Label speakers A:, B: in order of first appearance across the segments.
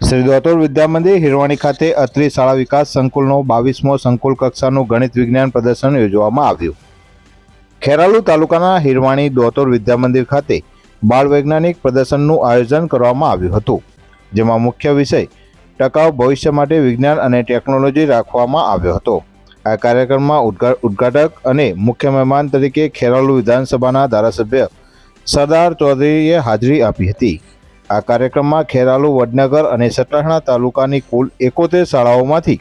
A: શ્રી દોતોર વિદ્યામંદિર હિરવાણી ખાતે અત્રી વિકાસ સંકુલનો બાવીસમો સંકુલ કક્ષાનું ગણિત વિજ્ઞાન પ્રદર્શન યોજવામાં આવ્યું. ખેરાલુ તાલુકાના હિરવાણી દોતોર વિદ્યામંદિર ખાતે બાળ વૈજ્ઞાનિક પ્રદર્શનનું આયોજન કરવામાં આવ્યું હતું, જેમાં મુખ્ય વિષય ટકાઉ ભવિષ્ય માટે વિજ્ઞાન અને ટેકનોલોજી રાખવામાં આવ્યો હતો. આ કાર્યક્રમમાં ઉદ્ઘા, ઉદ્ઘાટક અને મુખ્ય મહેમાન તરીકે ખેરાલુ વિધાનસભાના ધારાસભ્ય સરદાર ચૌધરીએ હાજરી આપી હતી. આ કાર્યક્રમમાં ખેરાલુ વડનગર અને સટાણા તાલુકાની કુલ એકોતેર શાળાઓમાંથી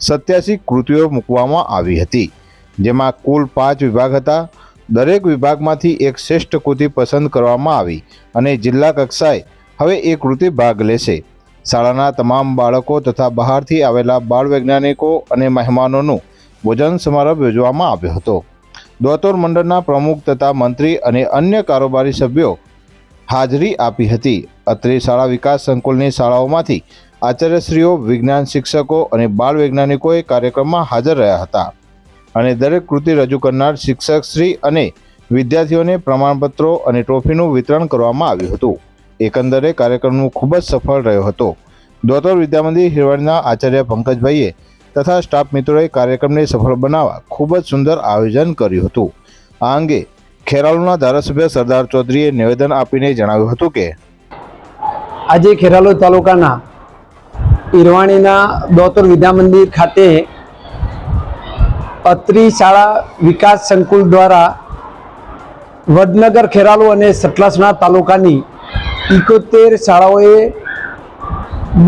A: સત્યાસી કૃતિઓ મૂકવામાં આવી હતી, જેમાં કુલ પાંચ વિભાગ હતા. દરેક વિભાગમાંથી એક શ્રેષ્ઠ કૃતિ પસંદ કરવામાં આવી અને જિલ્લા કક્ષાએ હવે એ કૃતિ ભાગ લેશે. શાળાના તમામ બાળકો તથા બહારથી આવેલા બાળ વૈજ્ઞાનિકો અને મહેમાનોનું ભોજન સમારંભ યોજવામાં આવ્યો હતો. દોતોર મંડળના પ્રમુખ તથા મંત્રી અને અન્ય કારોબારી સભ્યો હાજરી આપી હતી. અત્રે શાળા વિકાસ સંકુલની શાળાઓમાંથી આચાર્યશ્રીઓ, વિજ્ઞાન શિક્ષકો અને બાળ વૈજ્ઞાનિકોએ કાર્યક્રમમાં હાજર રહ્યા હતા અને દરેક કૃતિ રજૂ કરનાર શિક્ષકશ્રી અને વિદ્યાર્થીઓને પ્રમાણપત્રો અને ટ્રોફીનું વિતરણ કરવામાં આવ્યું હતું. એકંદરે કાર્યક્રમનું ખૂબ જ સફળ રહ્યો હતો. દોતોર વિદ્યામંદિર હિરવાણીના આચાર્ય પંકજભાઈએ તથા સ્ટાફ મિત્રોએ કાર્યક્રમને સફળ બનાવવા ખૂબ જ સુંદર આયોજન કર્યું હતું. આ અંગે ખેરાલુના ધારાસભ્ય સરદાર ચૌધરીએ નિવેદન આપીને જણાવ્યું હતું કે,
B: આજે ખેરાલુ તાલુકાના ઈરવાણીના દોતર વિદ્યામંદિર ખાતે અત્રી શાળા વિકાસ સંકુલ દ્વારા વડનગર ખેરાલુ અને સતલાસણા તાલુકાની ઇકોતેર શાળાઓએ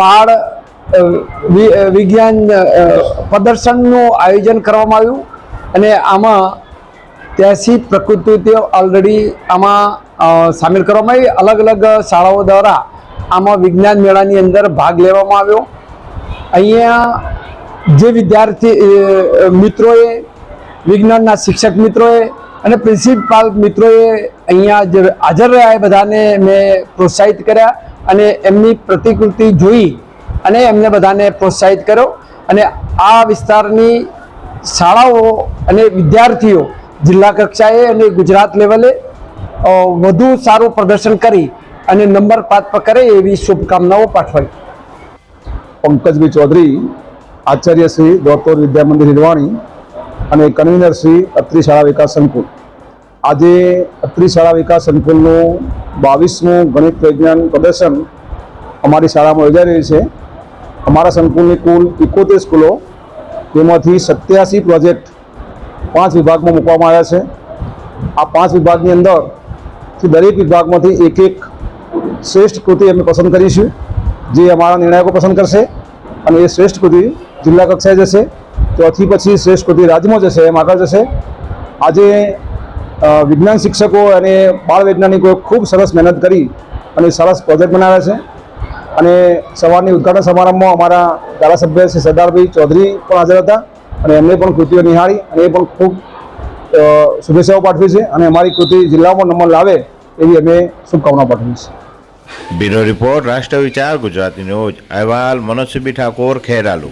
B: બાળ વિજ્ઞાન પ્રદર્શનનું આયોજન કરવામાં આવ્યું અને આમાં ત્યાંસી પ્રકૃતિઓ ઓલરેડી આમાં સામેલ કરવામાં આવી. અલગ અલગ શાળાઓ દ્વારા આમાં વિજ્ઞાન મેળાની અંદર ભાગ લેવામાં આવ્યો. અહીંયા જે વિદ્યાર્થી મિત્રોએ, વિજ્ઞાનના શિક્ષક મિત્રોએ અને પ્રિન્સિપાલ મિત્રોએ અહીંયા જે હાજર રહ્યા એ બધાને મેં પ્રોત્સાહિત કર્યા અને એમની પ્રતિકૃતિ જોઈ અને એમને બધાને પ્રોત્સાહિત કર્યો અને આ વિસ્તારની શાળાઓ અને વિદ્યાર્થીઓ જિલ્લા કક્ષાએ અને ગુજરાત લેવલે વધુ સારું પ્રદર્શન કરી અને નંબર પ્રાપ્ત કરે એવી શુભકામનાઓ પાઠવાઈ.
C: પંકજભાઈ ચૌધરી, આચાર્ય શ્રી દોતોર વિદ્યા મંદિર હિરવાણી અને કન્વીનર શ્રી અત્રી શાળા વિકાસ સંકુલ. આજે અત્રી શાળા વિકાસ સંકુલનું બાવીસમું ગણિત વિજ્ઞાન પ્રદર્શન અમારી શાળામાં યોજાઈ રહ્યું છે. અમારા સંકુલની કુલ ઇકોતેર સ્કૂલો, તેમાંથી સત્યાસી પ્રોજેક્ટ પાંચ વિભાગમાં મૂકવામાં આવ્યા છે. આ પાંચ વિભાગની અંદરથી દરેક વિભાગમાંથી એક એક શ્રેષ્ઠ કૃતિ અમે પસંદ કરીશું, જે અમારા નિર્ણાયકો પસંદ કરશે. અને એ શ્રેષ્ઠ કૃતિ જિલ્લા કક્ષાએ જશે ત્યાંથી પછી શ્રેષ્ઠ કૃતિ રાજ્યમાં જશે, એમ આગળ જશે. આજે વિજ્ઞાન શિક્ષકો અને બાળ વૈજ્ઞાનિકોએ ખૂબ સરસ મહેનત કરી અને સરસ પ્રોજેક્ટ બનાવ્યા છે. અને સવારની ઉદ્ઘાટન સમારંભમાં અમારા ધારાસભ્ય શ્રી સરદારભાઈ ચૌધરી પણ હાજર હતા અને એમને પણ કૃતિઓ નિહાળી અને એ પણ ખૂબ શુભેચ્છાઓ પાઠવી છે અને અમારી કૃતિ જિલ્લામાં નંબર લાવે એવી અમે શુભકામના પાઠવી છે
A: બ્યુરો રિપોર્ટ, રાષ્ટ્ર વિચાર, ગુજરાતી ન્યૂઝ. અહેવાલ મનોજસિંહ ઠાકોર, ખેરાલુ.